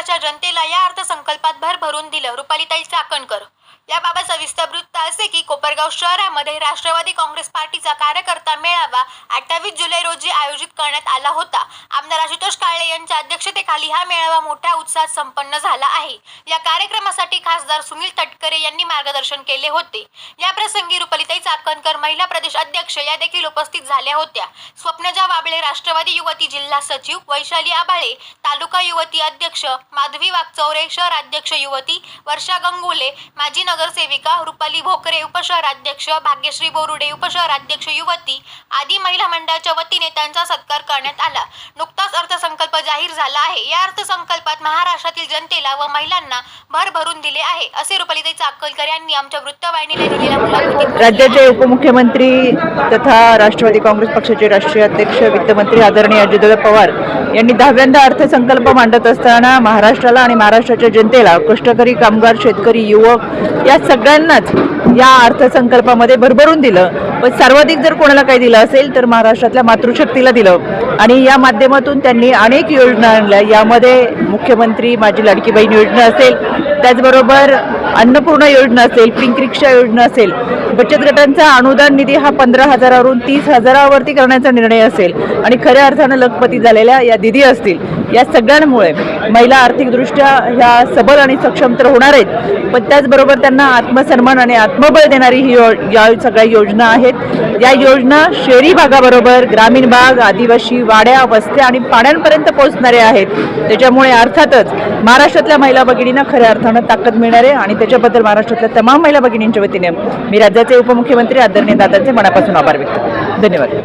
जनतेला या अर्थसंकल्पात भर भरून दिलं. रुपालीताई चाकणकर. याबाबत सविस्तर वृत्त असे की कोपरगाव शहरामध्ये राष्ट्रवादी काँग्रेस पार्टीचा कार्यकर्ता मेळावा अठ्ठावीस जुलै रोजी आयोजित करण्यात आला होता. आमदार आशुतोष काळे यांच्या अध्यक्षतेखाली हा मेळावा मोठ्या उत्साहात संपन्न झाला आहे. या कार्यक्रमासाठी खासदार सुनील तटकरे यांनी मार्गदर्शन केले होते. या प्रसंगी रुपलिताई चाकणकर महिला प्रदेश अध्यक्ष या देखील उपस्थित झाल्या होत्या. स्वप्नजा वाबळे राष्ट्रवादी युवती जिल्हा सचिव वैशाली आबाळे तालुका युवती अध्यक्ष माधवी वागचौरे शहर अध्यक्ष युवती वर्षा गंगुले माजी नगरसेविका रुपाली भोकरे उपशहराध्यक्ष भाग्यश्री बोरुडे उपशहराध्यक्ष युवती आदी महिला मंडळाच्या वतीने त्यांचा सत्कार करण्यात आला. नुकताच अर्थसंकल्प जाहीर झाला आहे. या अर्थसंकल्पात महाराष्ट्रातील जनतेला व महिलांना भर भरून दिले आहे. असे रुपालीताई चाकलकर यांनी आमच्या वृत्तवाहिनीला दिलेल्या मुलाखतीत राज्याचे उपमुख्यमंत्री तथा राष्ट्रवादी काँग्रेस पक्षाचे राष्ट्रीय अध्यक्ष वित्तमंत्री आदरणीय अजितदादा पवार यांनी दहाव्यांदा अर्थसंकल्प मांडत असताना महाराष्ट्राला आणि महाराष्ट्राच्या जनतेला कष्टकरी कामगार शेतकरी युवक या सगळ्यांनाच या अर्थसंकल्पामध्ये भरभरून दिलं. पण सर्वाधिक जर कोणाला काही दिलं असेल तर महाराष्ट्रातल्या मातृशक्तीला दिलं. आणि या माध्यमातून त्यांनी अनेक योजना आणल्या. यामध्ये मुख्यमंत्री माझी लाडकी बहीण योजना असेल त्याचबरोबर अन्नपूर्णा योजना असेल पिंक रिक्षा योजना असेल बचत गटांचा अनुदान निधी हा पंधरा हजारावरून तीस हजारावरती करण्याचा निर्णय असेल आणि खऱ्या अर्थानं लखपती झालेल्या या दिदी असतील या सगळ्यांमुळे महिला आर्थिकदृष्ट्या ह्या सबल आणि सक्षम तर होणार आहेत पण त्याचबरोबर त्यांना आत्मसन्मान आणि आत्मबळ देणारी ही यो या सगळ्या योजना आहेत. या योजना शहरी भागाबरोबर ग्रामीण भाग आदिवासी वाड्या वस्त्या आणि पाड्यांपर्यंत पोहोचणाऱ्या आहेत. त्याच्यामुळे अर्थातच महाराष्ट्रातल्या महिला भगिनींना खऱ्या अर्थानं ताकद मिळणार आहे आणि त्याच्याबद्दल महाराष्ट्रातल्या तमाम महिला भगिनींच्या वतीने मी राज्याचे उपमुख्यमंत्री आदरणीय दादांचे मनापासून आभार व्यक्त. धन्यवाद.